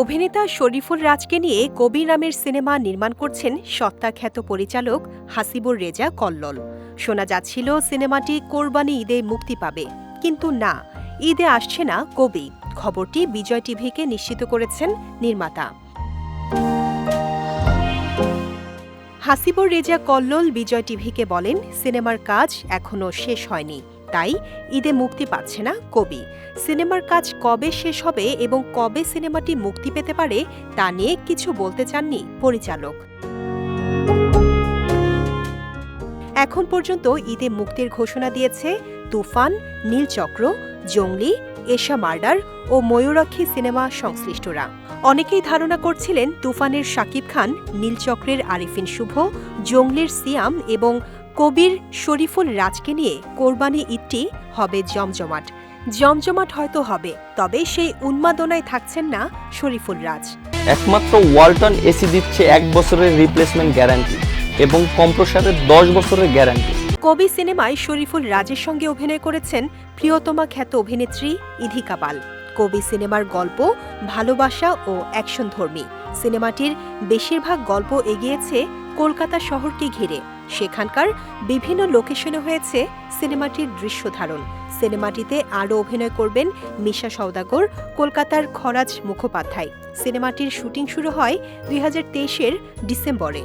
অভিনেতা শরীফুল রাজকে নিয়ে কবির নামের সিনেমা নির্মাণ করছেন সত্তাখ্যাত পরিচালক হাসিবুর রেজা কল্লোল। শোনা যাচ্ছিল সিনেমাটি কোরবানি ঈদে মুক্তি পাবে, কিন্তু না, ঈদে আসছে না কবি। খবরটি বিজয় টিভিকে নিশ্চিত করেছেন নির্মাতা। হাসিবুর রেজা কল্লোল বিজয় টিভিকে বলেন, সিনেমার কাজ এখনও শেষ হয়নি। তাই ঈদে মুক্তি পাচ্ছে না কবি। সিনেমার কাজ কবে শেষ হবে এবং কবে সিনেমাটি মুক্তি পেতে পারে তা নিয়ে কিছু বলতে চাননি পরিচালক। এখন পর্যন্ত ঈদে মুক্তির ঘোষণা দিয়েছে তুফান, নীলচক্র, জঙ্গলি, এশা মার্ডার ও ময়ূরাক্ষী সিনেমা সংশ্লিষ্টরা। অনেকেই ধারণা করছিলেন তুফানের শাকিব খান, নীলচক্রের আরিফিন শুভ, জঙ্গলির সিয়াম এবং কবির শরীফুল রাজকে নিয়ে কোরবানি ঈদটি হবে জমজমাট। জমজমাট হয়তো হবে তবে সেই উন্মাদনায় থাকছেন না শরীফুল রাজ। একমাত্র ওয়ালটন এসি দিচ্ছে এক বছরের রিপ্লেসমেন্ট গ্যারান্টি এবং কম্প্রসারের দশ বছরের গ্যারান্টি কবি সিনেমায় শরীফুল রাজের সঙ্গে অভিনয় করেছেন প্রিয়তমা খ্যাত অভিনেত্রী ইধিকা পাল। কবি সিনেমার গল্প ভালোবাসা ও অ্যাকশনধর্মী। সিনেমাটির বেশিরভাগ গল্প এগিয়েছে কলকাতা শহরকে ঘিরে। সেখানকার বিভিন্ন লোকেশনে হয়েছে সিনেমাটির দৃশ্য ধারণ। সিনেমাটিতে আরও অভিনয় করবেন মিশা সওদাগর, কলকাতার খরাজ মুখোপাধ্যায়। সিনেমাটির শুটিং শুরু হয় দুই হাজার ডিসেম্বরে।